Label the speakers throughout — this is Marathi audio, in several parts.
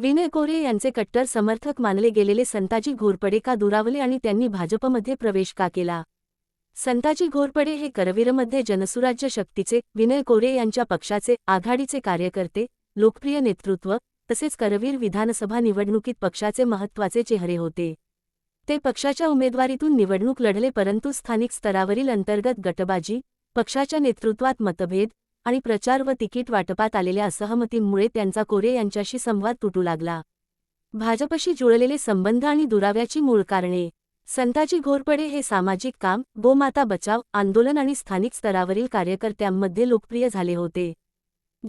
Speaker 1: विनय कोरे यांचे कट्टर समर्थक मानले गेलेले संताजी घोरपडे का दुरावले आणि त्यांनी भाजपमध्ये प्रवेश का केला? संताजी घोरपडे हे करवीरमध्ये जनसुराज्य शक्तीचे विनय कोरे यांच्या पक्षाचे आघाडीचे कार्यकर्ते लोकप्रिय नेतृत्व तसेच करवीर विधानसभा निवडणुकीत पक्षाचे महत्त्वाचे चेहरे होते. ते पक्षाच्या उमेदवारीतून निवडणूक लढले परंतु स्थानिक स्तरावरील अंतर्गत गटबाजी पक्षाच्या नेतृत्वात मतभेद आणि प्रचार व तिकीट वाटपात आलेल्या असहमतींमुळे त्यांचा कोरे यांच्याशी संवाद तुटू लागला. भाजपशी जुळलेले संबंध आणि दुराव्याची मूळ कारणे संताजी घोरपडे हे सामाजिक काम गोमाता बचाव आंदोलन आणि स्थानिक स्तरावरील कार्यकर्त्यांमध्ये लोकप्रिय झाले होते.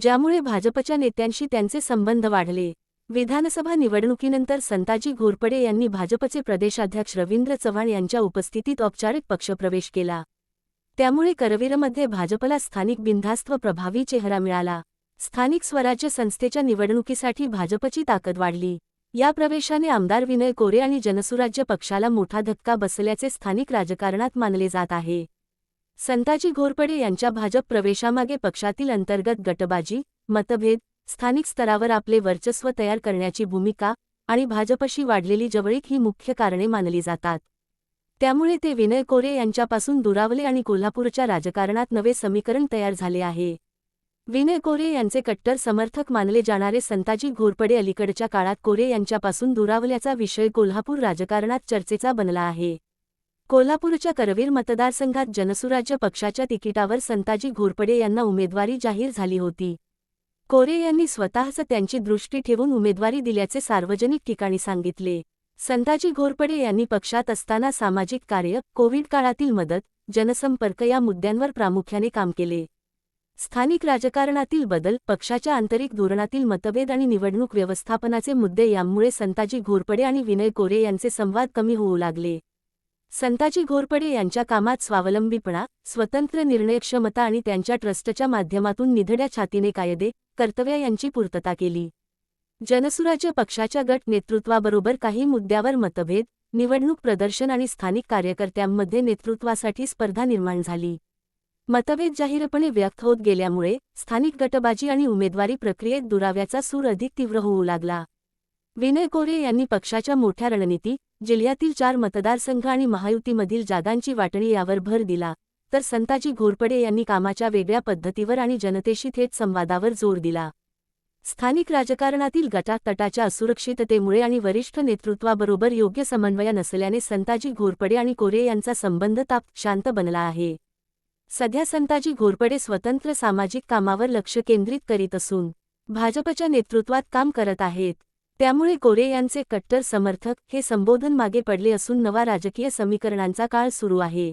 Speaker 1: ज्यामुळे भाजपच्या नेत्यांशी त्यांचे संबंध वाढले. विधानसभा निवडणुकीनंतर संताजी घोरपडे यांनी भाजपचे प्रदेशाध्यक्ष रवींद्र चव्हाण यांच्या उपस्थितीत औपचारिक पक्षप्रवेश केला. त्यामुळे करवीरमध्ये भाजपला स्थानिक बिनधास्त व प्रभावी चेहरा मिळाला. स्थानिक स्वराज्य संस्थेच्या निवडणुकीसाठी भाजपची ताकद वाढली. या प्रवेशाने आमदार विनय कोरे आणि जनसुराज्य पक्षाला मोठा धक्का बसल्याचे स्थानिक राजकारणात मानले जात आहे. संताजी घोरपडे यांच्या भाजप प्रवेशामागे पक्षातील अंतर्गत गटबाजी मतभेद स्थानिक स्तरावर आपले वर्चस्व तयार करण्याची भूमिका आणि भाजपशी वाढलेली जवळीक ही मुख्य कारणे मानली जातात. त्यामुळे ते विनय कोरे यांच्यापासून दुरावले आणि कोल्हापूरच्या राजकारणात नवे समीकरण तयार झाले आहे. विनय कोरे यांचे कट्टर समर्थक मानले जाणारे संताजी घोरपडे अलीकडच्या काळात कोरे यांच्यापासून दुरावल्याचा विषय कोल्हापूर राजकारणात चर्चेचा बनला आहे. कोल्हापूरच्या करवीर मतदारसंघात जनसुराज्य पक्षाच्या तिकिटावर संताजी घोरपडे यांना उमेदवारी जाहीर झाली होती. कोरे यांनी स्वतःच त्यांची दृष्टी ठेवून उमेदवारी दिल्याचे सार्वजनिक ठिकाणी सांगितले. संताजी घोरपडे यांनी पक्षात असताना सामाजिक कार्य कोविड काळातील मदत जनसंपर्क या मुद्द्यांवर प्रामुख्याने काम केले. स्थानिक राजकारणातील बदल पक्षाच्या आंतरिक धोरणातील मतभेद आणि निवडणूक व्यवस्थापनाचे मुद्दे यामुळे संताजी घोरपडे आणि विनय कोरे यांचे संवाद कमी होऊ लागले. संताजी घोरपडे यांच्या कामात स्वावलंबीपणा स्वतंत्र निर्णयक्षमता आणि त्यांच्या ट्रस्टच्या माध्यमातून निधड्या छातीने कायदे कर्तव्य यांची पूर्तता केली. जनसुराज्य पक्षाच्या गट नेतृत्वाबरोबर काही मुद्द्यावर मतभेद निवडणूक प्रदर्शन आणि स्थानिक कार्यकर्त्यांमध्ये नेतृत्वासाठी स्पर्धा निर्माण झाली. मतभेद जाहीरपणे व्यक्त होत गेल्यामुळे स्थानिक गटबाजी आणि उमेदवारी प्रक्रियेत दुराव्याचा सूर अधिक तीव्र होऊ लागला. विनय कोरे यांनी पक्षाच्या मोठ्या रणनीती जिल्ह्यातील चार मतदारसंघ आणि महायुतीमधील जागांची वाटणी यावर भर दिला तर संताजी घोरपडे यांनी कामाच्या वेगळ्या पद्धतीवर आणि जनतेशी थेट संवादावर जोर दिला. स्थानिक राजकारणातील गटातटाच्या असुरक्षिततेमुळे आणि वरिष्ठ नेतृत्वाबरोबर योग्य समन्वय नसल्याने संताजी घोरपडे आणि कोरे यांचा संबंध ताप शांत बनला आहे. सध्या संताजी घोरपडे स्वतंत्र सामाजिक कामावर लक्ष केंद्रित करीत असून भाजपच्या नेतृत्वात काम करत आहेत. त्यामुळे कोरे यांचे कट्टर समर्थक हे संबोधन मागे पडले असून नवा राजकीय समीकरणांचा काळ सुरू आहे.